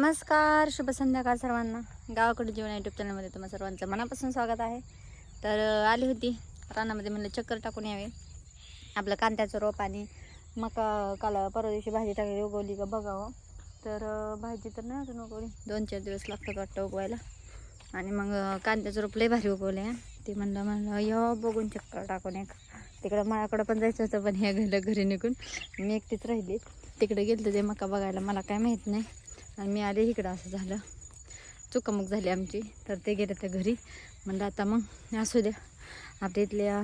नमस्कार शुभ संध्याकाळ सर्वांना. गावाकडे जीवन युट्यूब चॅनलमध्ये तुम्हा सर्वांचं मनापासून स्वागत आहे. तर आली होती. रानामध्ये म्हणलं चक्कर टाकून यावे. आपलं कांद्याचं रोप आणि मका काल परवा दिवशी भाजी टाकली उगवली का बघावं. तर भाजी तर नाही अजून उगवली. दोन चार दिवस लागतात वाटतं उगवायला. आणि मग कांद्याचं रोप लय भारी उगवले आहे ते म्हणलं म्हणलं या बघून चक्कर टाकून एक. तिकडं मळाकडं पण जायचं होतं पण ह्या घरी घरी निघून. मी एकटीच राहिली. तिकडे गेलं ते मका बघायला. मला काय माहीत नाही. आणि मी आले इकडं असं झालं. चुकामुक झाली आमची. तर ते गेले त्या घरी. म्हणलं आता मग असू द्या. आपल्या इथल्या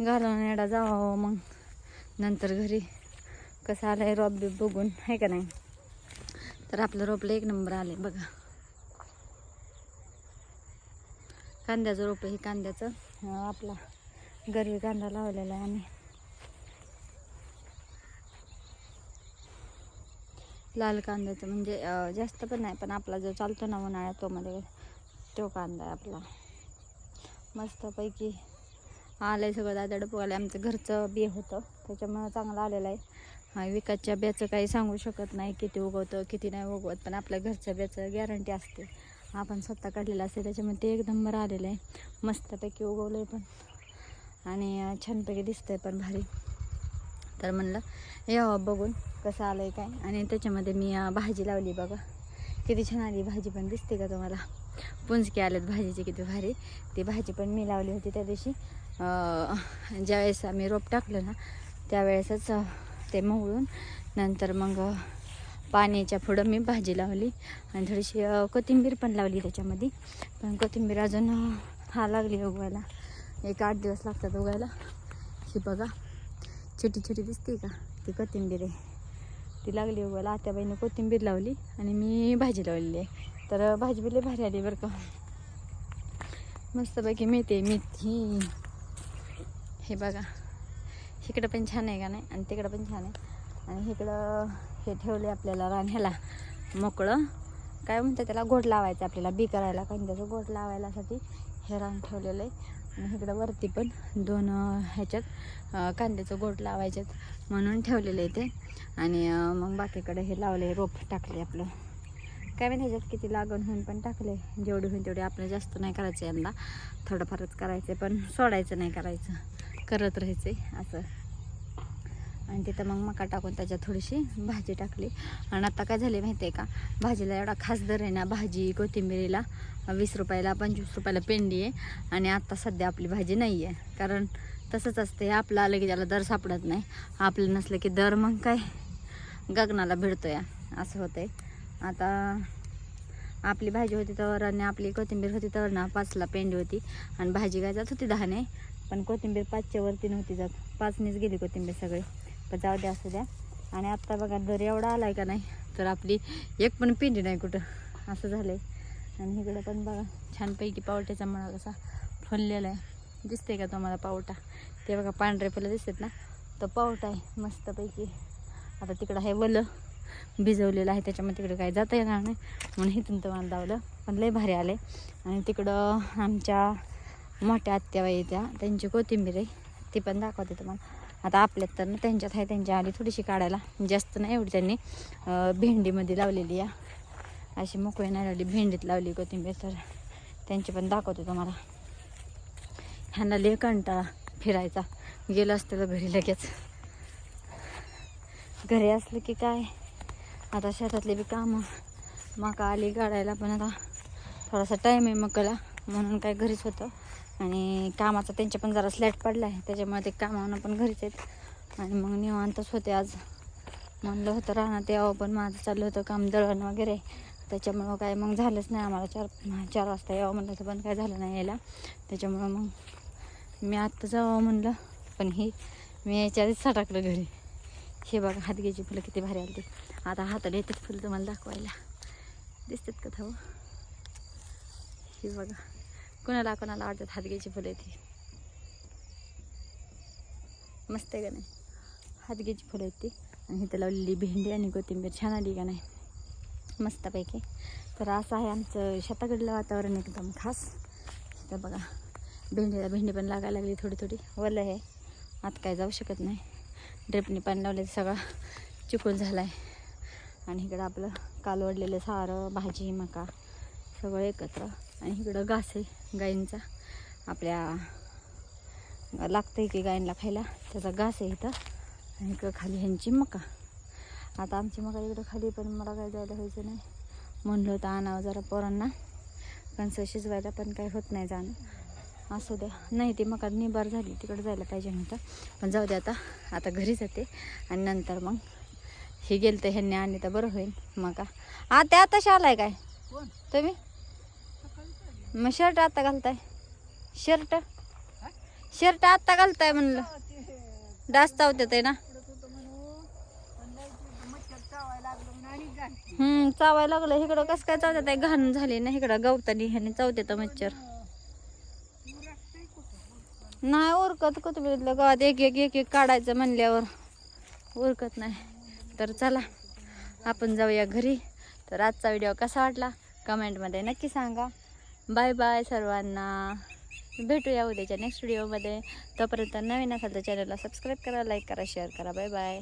घालवण्याडा जावं मग. नंतर घरी. कसं आलं आहे रोप बीप बघून आहे का नाही? तर आपलं रोपलं एक नंबर आले बघा. कांद्याचं रोप हे कांद्याचं. आपला गरवी कांदा लावलेला आहे आम्ही. लाल कांद्याचं म्हणजे जास्त पण नाही पण आपला जो चालतो ना उन्हाळ्यात तो मध्ये तो कांदा आहे आपला. मस्तपैकी आलं आहे सगळं दादा डबू आमचं घरचं बी होतं त्याच्यामुळं चांगलं आलेलं आहे. हा विकतच्या ब्याचं काही सांगू शकत नाही किती उगवतं किती नाही उगवत पण आपल्या घरच्या ब्याचं गॅरंटी असते. आपण स्वतः काढलेलं असते त्याच्यामुळे ते एक नंबर आलेलं आहे. मस्तपैकी उगवलं आहे पण. आणि छानपैकी छानपैकी दिसतंय पण भारी. तर म्हणलं यावं बघून कसं आलं आहे काय. आणि त्याच्यामध्ये मी भाजी लावली बघा. किती छान आली भाजी पण. दिसते का तुम्हाला? पुंजके आलेत भाजीचे किती भारी. ती भाजी पण मी लावली होती त्या दिवशी. ज्यावेळेस आम्ही रोप टाकलं ना त्यावेळेसच ते मोहळून नंतर मग पाण्याच्या पुढं मी भाजी लावली. आणि थोडीशी कोथिंबीर पण लावली त्याच्यामध्ये. पण कोथिंबीर अजून हा लागली उगवायला. एक आठ दिवस लागतात उगायला ही बघा. छोटी छोटी दिसते का? ती कोथिंबीर आहे. ती लागली उगायला आत्याबाईने कोथिंबीर लावली आणि मी भाजी लावलेली आहे. तर भाजी बिले भारी आली बरं का. मस्तपैकी मेथी मेथी. हे बघा. इकडं पण छान आहे का नाही? आणि तिकडं पण छान आहे. आणि इकडं हे ठेवले आपल्याला राण्याला मोकळं. काय म्हणतात त्याला? गोड लावायचं आपल्याला बी करायला. कांद्याचं गोड लावायलासाठी हे रान ठेवलेलं आहे. इकडं वरती पण दोन ह्याच्यात कांद्याचं गोट लावायच्यात म्हणून ठेवलेलं आहे ते. आणि मग बाकीकडे हे लावले रोप टाकले आपलं. काय माहिती ह्याच्यात किती लागण होऊन पण टाकले जेवढे होईल तेवढे आपलं जास्त नाही करायचं यांना थोडंफारच करायचं पण सोडायचं नाही करायचं. करत राहायचं असं. आणि तिथं मग मका टाकून त्याच्यात थोडीशी भाजी टाकली. आणि आता काय झाले माहिती आहे का? भाजीला एवढा खास दर आहे ना भाजी कोथिंबिरीला वीस रुपयाला पंचवीस रुपयाला पेंडी आहे. आणि आत्ता सध्या आपली भाजी नाही आहे कारण तसंच असते आपलं आलं की त्याला दर सापडत नाही. आपलं नसलं की दर मग काय? गगनाला भिडतो या असं होतंय. आता आपली भाजी होती तर आणि आपली कोथिंबीर होती तर ना पाचला पेंडी होती. आणि भाजी काय जात होती दहाने पण कोथिंबीर पाचच्या वरती नव्हती जात. पाचनेच गेली कोथिंबीर सगळी. पण जाऊ द्या असू द्या. आणि आत्ता बघा दर एवढा आला आहे का नाही तर आपली एक पण पिंडी नाही कुठं. असं झालं आहे आणि इकडं पण बघा छानपैकी पावट्याचा मळा कसा फुललेला आहे. दिसते का तुम्हाला पावटा? ते बघा पांढरे फुलं दिसतात ना? तो पावटा आहे मस्तपैकी. आता तिकडं आहे वलं भिजवलेलं आहे त्याच्यामध्ये तिकडं काय जाता येणार नाही. म्हणून इथून तुम्हाला दावलं पण लय भारी आले आणि तिकडं आमच्या मोठ्या आत्याबाई त्या. त्यांची कोथिंबीर आहे. ती पण दाखवते तुम्हाला. आता आपल्यात तर ना त्यांच्यात आहे त्यांच्या आली थोडीशी काढायला. जास्त नाही एवढी त्यांनी. भेंडीमध्ये लावलेली आहे अशी मोकळी नाही लावली भेंडीत लावली कोथिंबीर तर. त्यांची पण दाखवते तुम्हाला. ह्यांना लय कंटाळा फिरायचा. गेलं असतं तर घरी लगेच. घरी असलं की काय? आता शेतातले बी कामं. मका आली काढायला पण आता थोडासा टाईम आहे मकाला. म्हणून काय घरीच होतं. आणि कामाचा त्यांच्या पण जरा स्लॅट पडला आहे. त्याच्यामुळे ते कामावनं पण घरीच आहेत. आणि मग निवांतच होते आज. म्हणलं होतं राहणार यावं पण माझं चाललं होतं काम दळण वगैरे. त्याच्यामुळं काय मग झालंच नाही आम्हाला. चार चार वाजता यावं म्हणलं तर पण काय झालं नाही यायला. त्याच्यामुळं मग मी आत्ता जावं म्हणलं. पण ही मी याच्या आधीच टाकलं घरी. हे बघा घ्यायची फुलं किती भारी आली. आता हाताला येतात फुलं तुम्हाला दाखवायला. दिसतात का थांब. हे बघा. कोणाला कोणाला आवडतात हातगेची फुलं ती मस्त आहे का नाही? हातगेची फुलं आहेत ती. आणि इथं लावलेली भेंडी आणि कोथिंबीर. छान आली का नाही? मस्तपैकी. तर असं आहे आमचं शेताकडलं वातावरण एकदम खास. तर बघा भेंडीला भेंडी पण लागायला लागली थोडी थोडी. वलं आहे. आत काय जाऊ शकत नाही. ड्रिपनी पाणी लावले सगळा. चिकून झाला आहे आणि इकडं आपलं कालवडलेलं सारं भाजी मका. सगळं एकत्र. आणि इकडं घास आहे गाईंचा आपल्या लागतं की गायींना खायला. त्याचा घास आहे इथं. आणि इकडं खाली ह्यांची मका. आता आमची मका इकडं खाली पण मला काय जायला व्हायचं नाही. म्हणलं होतं आणावं जरा पोरांना. कणसं शिजवायला पण काही होत नाही जाणं. असू द्या. नाही ते मका निबार झाली. तिकडे जायला पाहिजे नव्हतं. पण जाऊ दे आता. आता घरी जाते. आणि नंतर मग हे गेलं तर ह्यांनी आणि तर बरं होईल मका. आता आताशी आलाय काय? तुम्ही? मग शर्ट आता घालताय. शर्ट शर्ट आत्ता घालताय म्हणलं. डास चावतात आहे ना? हम्म चावायला लागलं इकडं कसं काय चावतात आहे घाण झाली ना इकडं गवतानी ह्याने चावते मच्छर. नाही उरकत कोथबिरीतल्या गावात. एक एक एक एक काढायचं म्हणल्यावर उरकत नाही. तर चला आपण जाऊया घरी. तर आजचा व्हिडिओ कसा वाटला? कमेंटमध्ये नक्की सांगा. बाय बाय सर्वांना. भेटूया उद्याच्या नेक्स्ट व्हिडिओमध्ये तोपर्यंत नवीन असाल तर चॅनलला सबस्क्राईब करा लाईक करा शेअर करा. Bye bye